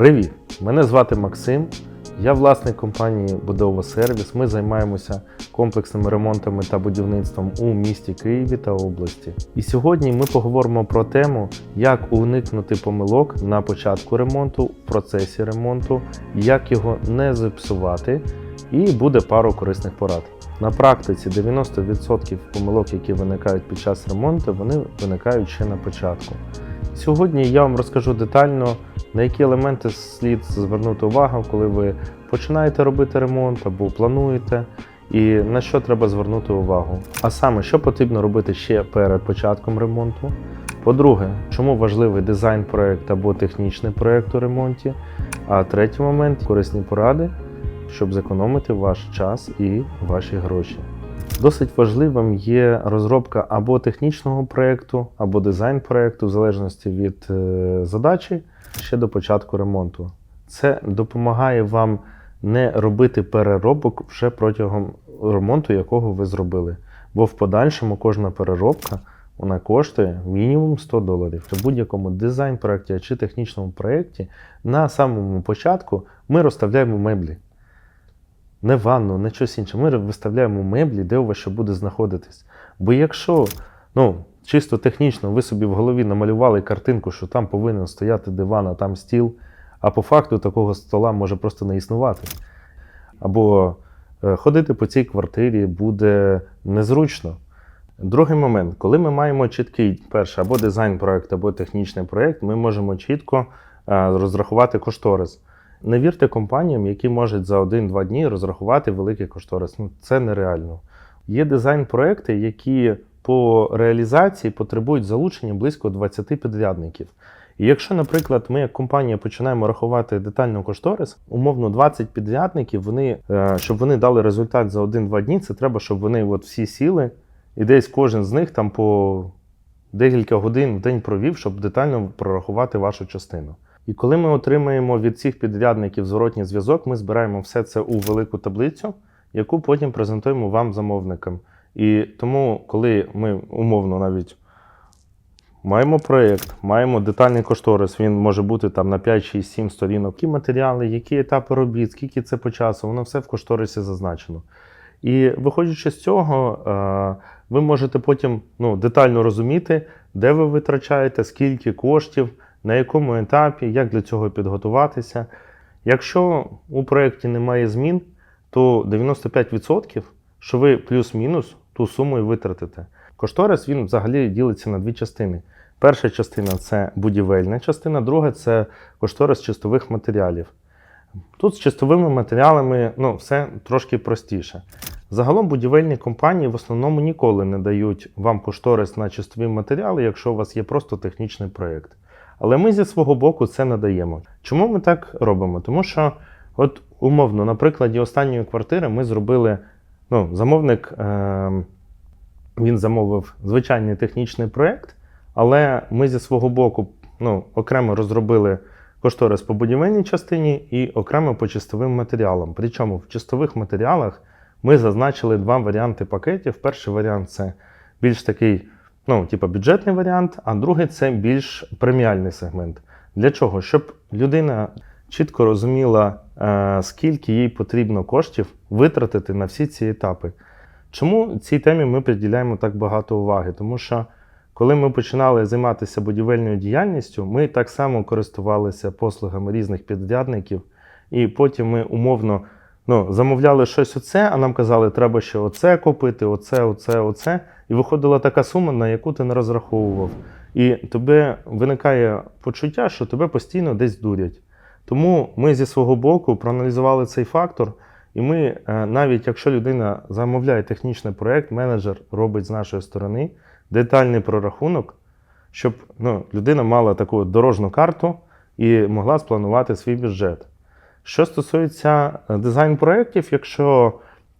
Привіт! Мене звати Максим. Я власник компанії Будова Сервіс. Ми займаємося комплексними ремонтами та будівництвом у місті Києві та області. І сьогодні ми поговоримо про тему, як уникнути помилок на початку ремонту, в процесі ремонту, як його не зіпсувати, і буде пару корисних порад. На практиці 90% помилок, які виникають під час ремонту, вони виникають ще на початку. Сьогодні я вам розкажу детально, на які елементи слід звернути увагу, коли ви починаєте робити ремонт або плануєте, і на що треба звернути увагу. А саме, що потрібно робити ще перед початком ремонту. По-друге, чому важливий дизайн проект або технічний проект у ремонті. А третій момент корисні поради, щоб зекономити ваш час і ваші гроші. Досить важливим є розробка або технічного проєкту, або дизайн проєкту, в залежності від е, задачі ще до початку ремонту. Це допомагає вам не робити переробок вже протягом ремонту, якого ви зробили. Бо в подальшому кожна переробка вона коштує мінімум 100 доларів. В будь-якому дизайн проєкті чи технічному проєкті на самому початку ми розставляємо меблі не ванну, не щось інше. Ми виставляємо меблі, де у вас що буде знаходитись. Бо якщо ну, чисто технічно ви собі в голові намалювали картинку, що там повинен стояти диван, а там стіл, а по факту такого стола може просто не існувати. Або е, ходити по цій квартирі буде незручно. Другий момент, коли ми маємо чіткий перший або дизайн проект, або технічний проект, ми можемо чітко е, розрахувати кошторис. Не вірте компаніям, які можуть за 1-2 дні розрахувати великий кошторис. Ну, це нереально. Є дизайн-проекти, які по реалізації потребують залучення близько 20 підрядників. І якщо, наприклад, ми як компанія починаємо рахувати детально кошторис, умовно 20 підрядників, вони, е, щоб вони дали результат за 1-2 дні, це треба, щоб вони от всі сіли, і десь кожен з них там по декілька годин в день провів, щоб детально прорахувати вашу частину. І коли ми отримаємо від цих підрядників зворотній зв'язок, ми збираємо все це у велику таблицю, яку потім презентуємо вам замовникам. І тому, коли ми умовно навіть маємо проєкт, маємо детальний кошторис, він може бути там на 5, 6, 7 сторінок, які матеріали, які етапи робіт, скільки це по часу, воно все в кошторисі зазначено. І виходячи з цього, е, ви можете потім ну, детально розуміти, де ви витрачаєте, скільки коштів на якому етапі, як для цього підготуватися. Якщо у проєкті немає змін, то 95%, що ви плюс-мінус ту суму і витратите. Кошторис він взагалі ділиться на дві частини. Перша частина це будівельна частина, друга це кошторис чистових матеріалів. Тут з чистовими матеріалами ну, все трошки простіше. Загалом будівельні компанії в основному ніколи не дають вам кошторис на чистові матеріали, якщо у вас є просто технічний проєкт. Але ми зі свого боку це надаємо. Чому ми так робимо? Тому що, от умовно, на прикладі останньої квартири ми зробили. Ну, замовник е, він замовив звичайний технічний проєкт, але ми зі свого боку ну, окремо розробили кошторис по будівельній частині і окремо по чистовим матеріалам. Причому в чистових матеріалах ми зазначили два варіанти пакетів. Перший варіант це більш такий ну, типу, бюджетний варіант, а другий це більш преміальний сегмент. Для чого? Щоб людина чітко розуміла, е, скільки їй потрібно коштів витратити на всі ці етапи. Чому цій темі ми приділяємо так багато уваги? Тому що коли ми починали займатися будівельною діяльністю, ми так само користувалися послугами різних підрядників, і потім ми умовно ну, замовляли щось оце, а нам казали, треба ще оце купити, оце, оце, оце. І виходила така сума, на яку ти не розраховував. І тобі виникає почуття, що тебе постійно десь дурять. Тому ми зі свого боку проаналізували цей фактор, і ми, е, навіть якщо людина замовляє технічний проєкт, менеджер робить з нашої сторони детальний прорахунок, щоб ну, людина мала таку дорожну карту і могла спланувати свій бюджет. Що стосується е, дизайн-проєктів, якщо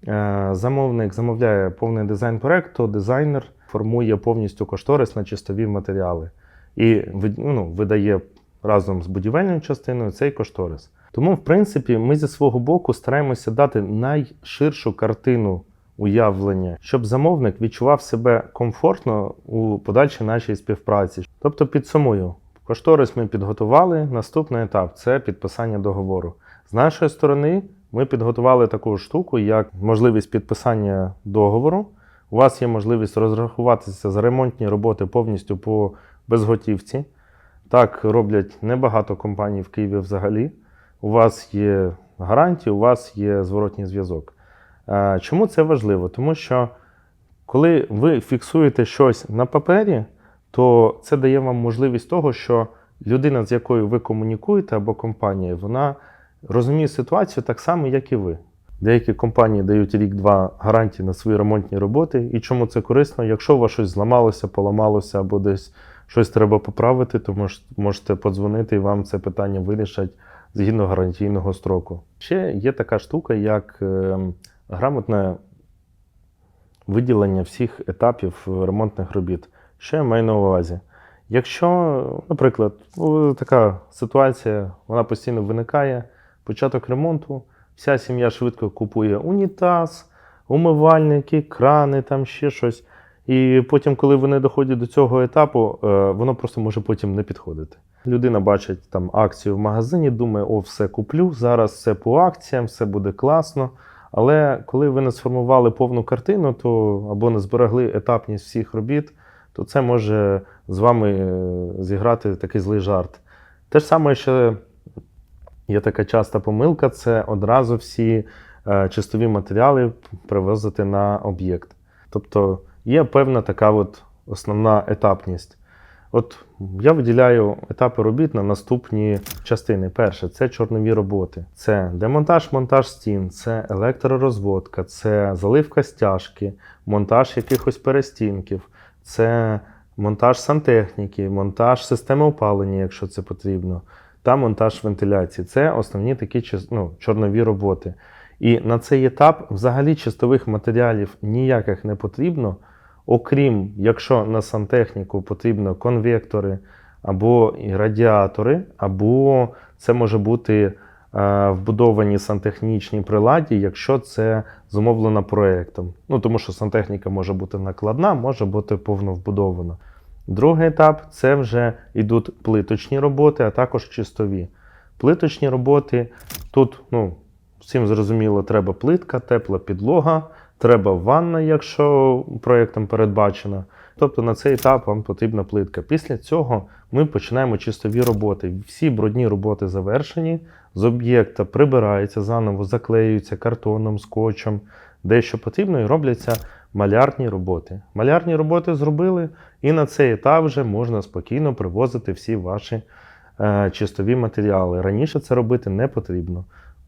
е, замовник замовляє повний дизайн-проєкт, то дизайнер формує повністю кошторис на чистові матеріали і ну, видає разом з будівельною частиною цей кошторис. Тому, в принципі, ми зі свого боку стараємося дати найширшу картину уявлення, щоб замовник відчував себе комфортно у подальшій нашій співпраці. Тобто, підсумую, Кошторис ми підготували. Наступний етап це підписання договору. З нашої сторони ми підготували таку штуку, як можливість підписання договору. У вас є можливість розрахуватися за ремонтні роботи повністю по безготівці. Так роблять небагато компаній в Києві взагалі. У вас є гарантії, у вас є зворотній зв'язок. Е, Чому це важливо? Тому що коли ви фіксуєте щось на папері, то це дає вам можливість того, що людина, з якою ви комунікуєте, або компанія, вона розуміє ситуацію так само, як і ви. Деякі компанії дають рік-два гарантії на свої ремонтні роботи. І чому це корисно? Якщо у вас щось зламалося, поламалося або десь щось треба поправити, то можете подзвонити і вам це питання вирішать згідно гарантійного строку. Ще є така штука, як ем, грамотне виділення всіх етапів ремонтних робіт. Що я маю на увазі? Якщо, наприклад, ну, така ситуація, вона постійно виникає, початок ремонту, вся сім'я швидко купує унітаз, умивальники, крани, там ще щось. І потім, коли вони доходять до цього етапу, е, воно просто може потім не підходити. Людина бачить там акцію в магазині, думає, о, все куплю, зараз все по акціям, все буде класно. Але коли ви не сформували повну картину, то або не зберегли етапність всіх робіт, то це може з вами е, зіграти такий злий жарт. Те ж саме, що є така часта помилка, це одразу всі е, чистові матеріали привозити на об'єкт. Тобто є певна така от основна етапність. От я виділяю етапи робіт на наступні частини. Перше це чорнові роботи, це демонтаж, монтаж стін, це електророзводка, це заливка стяжки, монтаж якихось перестінків, це монтаж сантехніки, монтаж системи опалення, якщо це потрібно, та монтаж вентиляції. Це основні такі ну, чорнові роботи. І на цей етап взагалі чистових матеріалів ніяких не потрібно. Окрім, якщо на сантехніку потрібно конвектори або радіатори, або це може бути е, вбудовані сантехнічні приладі, якщо це зумовлено проєктом. Ну, тому що сантехніка може бути накладна, може бути повно вбудована. Другий етап це вже йдуть плиточні роботи, а також чистові. Плиточні роботи тут, ну, всім зрозуміло, треба плитка, тепла підлога, треба ванна, якщо проєктом передбачено. Тобто на цей етап вам потрібна плитка. Після цього ми починаємо чистові роботи. Всі брудні роботи завершені, з об'єкта прибираються, заново заклеюються картоном, скотчем, дещо потрібно, і робляться малярні роботи. Малярні роботи зробили, і на цей етап вже можна спокійно привозити всі ваші е, чистові матеріали. Раніше це робити не потрібно,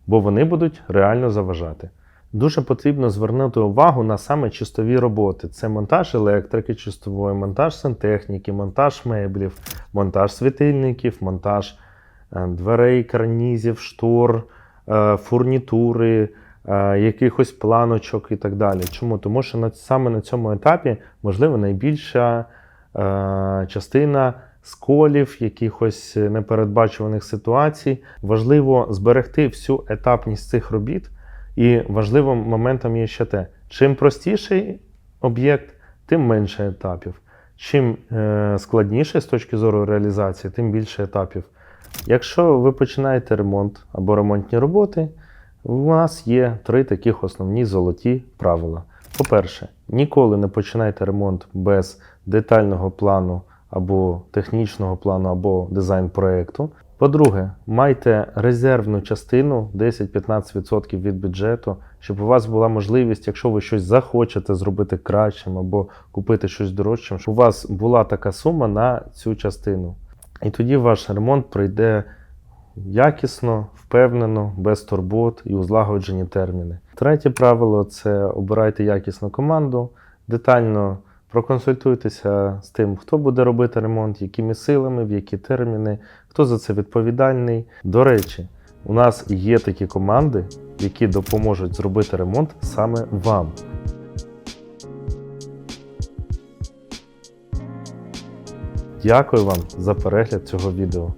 бо вони будуть реально заважати. Дуже потрібно звернути увагу на саме чистові роботи. Це монтаж електрики чистової, монтаж сантехніки, монтаж меблів, монтаж світильників, монтаж е, дверей, карнізів, штор, е, фурнітури, е, якихось планочок і так далі. Чому? Тому що саме на цьому етапі можливо найбільша частина сколів, якихось непередбачуваних ситуацій. Важливо зберегти всю етапність цих робіт. І важливим моментом є ще те: чим простіший об'єкт, тим менше етапів. Чим е, складніше з точки зору реалізації, тим більше етапів. Якщо ви починаєте ремонт або ремонтні роботи, у нас є три таких основні золоті правила. По-перше, ніколи не починайте ремонт без детального плану або технічного плану, або дизайн проєкту. По-друге, майте резервну частину 10-15% від бюджету, щоб у вас була можливість, якщо ви щось захочете зробити кращим або купити щось дорожчим, щоб у вас була така сума на цю частину. І тоді ваш ремонт пройде якісно, впевнено, без турбот і у злагоджені терміни. Третє правило це обирайте якісну команду, детально проконсультуйтеся з тим, хто буде робити ремонт, якими силами, в які терміни, хто за це відповідальний. До речі, у нас є такі команди, які допоможуть зробити ремонт саме вам. Дякую вам за перегляд цього відео.